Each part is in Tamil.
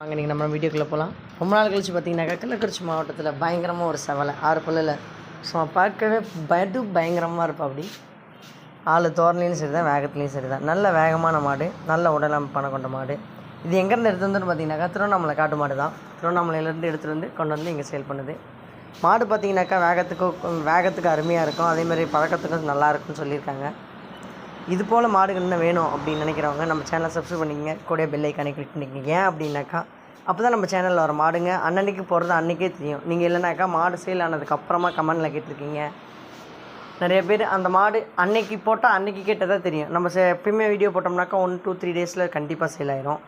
வாங்க நீங்கள் நம்ம வீடியோக்குள்ளே போகலாம் ரொம்ப நாள் கழிச்சு பார்த்தீங்கன்னாக்கா கள்ளக்குறிச்சி மாவட்டத்தில் பயங்கரமாக ஒரு செவலை ஆறு பல்லில் ஸோ பார்க்கவே படு பயங்கரமாக இருப்பா அப்படி. ஆள் தோரணையும் சரி தான் வேகத்துலேயும் சரி தான் நல்ல வேகமான மாடு நல்ல உடலமைப்பான கொண்ட மாடு. இது எங்கேருந்து எடுத்து வந்துன்னு பார்த்தீங்கன்னாக்கா திருவண்ணாமலை காட்டு மாடு தான். திருவண்ணாமலையிலேருந்து எடுத்துகிட்டு வந்து கொண்டு வந்து இங்கே சேல் பண்ணுது. மாடு பார்த்தீங்கன்னாக்கா வேகத்துக்கும் வேகத்துக்கு அருமையாக இருக்கும். அதேமாதிரி பழக்கத்துக்கும் நல்லா இருக்கும்னு சொல்லியிருக்காங்க. இது போல் மாடுகள் என்ன வேணும் அப்படின்னு நினைக்கிறவங்க நம்ம சேனலை சப்ஸ்கிரைப் பண்ணிக்கங்க. கூட பெல் கனெக்ட் கிளிக் பண்ணிக்கங்க. ஏன் அப்படின்னாக்கா அப்போ தான் நம்ம சேனலில் வர மாடுங்க அன்னன்னைக்கு போகிறது அன்றைக்கே தெரியும். நீங்கள் இல்லைனாக்கா மாடு சேல் ஆனதுக்கப்புறமா கமெண்டில் கேட்டிருக்கீங்க. நிறைய பேர் அந்த மாடு அன்னைக்கு போட்டால் அன்னைக்கு கேட்டதாக தெரியும். நம்ம சே எப்பயுமே வீடியோ போட்டோம்னாக்கா ஒன் டூ த்ரீ டேஸில் கண்டிப்பாக சேல் ஆயிரும்.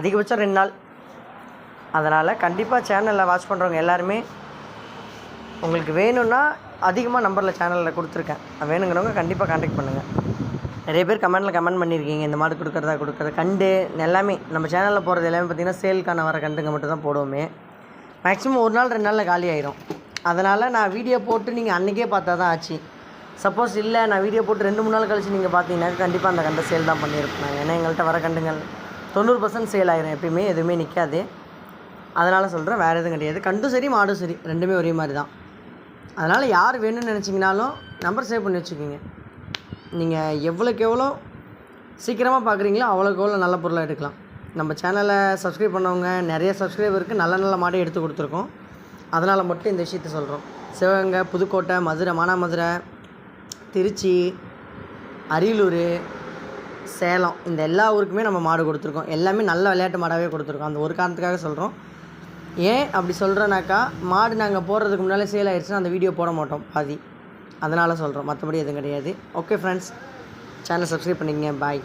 அதிகபட்சம் ரெண்டு நாள். அதனால் கண்டிப்பாக சேனலில் வாட்ச் பண்ணுறவங்க எல்லாருமே உங்களுக்கு வேணும்னா அதிகமாக நம்பரில் சேனலில் கொடுத்துருக்கேன். வேணுங்கிறவங்க கண்டிப்பாக காண்டாக்ட் பண்ணுங்கள் நிறைய பேர் கமெண்ட்டில் கமெண்ட் பண்ணியிருக்கீங்க இந்த மாடு கொடுக்குறதா கொடுக்குறத. கண்டு எல்லாமே. நம்ம சேனலில் போகிறது எல்லாமே பார்த்திங்கன்னா சேலுக்கான வர கண்டுங்க மட்டும் தான் போடுவோமே. மேக்ஸிமம் ஒரு நாள் ரெண்டு நாளில் காலி ஆயிரும். அதனால் நான் வீடியோ போட்டு நீங்கள் அன்றைக்கே பார்த்தா தான் ஆச்சு. சப்போஸ் இல்லை நான் வீடியோ போட்டு ரெண்டு மூணு நாள் கழிச்சு நீங்கள் பார்த்தீங்கன்னா கண்டிப்பாக அந்த கண்டை சேல் தான் பண்ணியிருப்பேன் ஏன்னா எங்கள்கிட்ட வர கண்டுங்கள் தொண்ணூறு பர்சன்ட் சேல் ஆயிரும். எப்பயுமே எதுவுமே நிற்காது அதனால் சொல்கிறேன் வேறு எதுவும் கிடையாது. கண்டும் சரி மாடும் சரி ரெண்டுமே ஒரே மாதிரி தான். அதனால் யார் வேணும்னு நினச்சிங்கனாலும் நம்பர் சேவ் பண்ணி வச்சுக்கோங்க. நீங்கள் எவ்வளோக்கு எவ்வளோ சீக்கிரமாக பார்க்குறீங்களோ அவ்வளோக்கு எவ்வளோ நல்ல பொருளாக எடுக்கலாம். நம்ம சேனலை சப்ஸ்கிரைப் பண்ணவங்க நிறைய சப்ஸ்கிரைபருக்கு நல்ல நல்ல மாடே எடுத்து கொடுத்துருக்கோம். அதனால் மட்டும் இந்த விஷயத்த சொல்கிறோம் சிவகங்கை புதுக்கோட்டை மதுரை மானாமதுரை திருச்சி அரியலூர் சேலம் இந்த எல்லா ஊருக்குமே நம்ம மாடு கொடுத்துருக்கோம். எல்லாமே நல்ல விளையாட்டு மாடாகவே கொடுத்துருக்கோம். அந்த ஒரு காரணத்துக்காக சொல்கிறோம் ஏன் அப்படி சொல்கிறேனாக்கா மாடு நாங்கள் போடுறதுக்கு முன்னாலே சேல் ஆயிடுச்சுன்னா அந்த வீடியோ போட மாட்டோம். பாதி. அதனால் சொல்கிறோம் மற்றபடி எதுவும் கிடையாது. ஓகே ஃப்ரெண்ட்ஸ் சேனல் சப்ஸ்கிரைப் பண்ணிக்கங்க. பாய்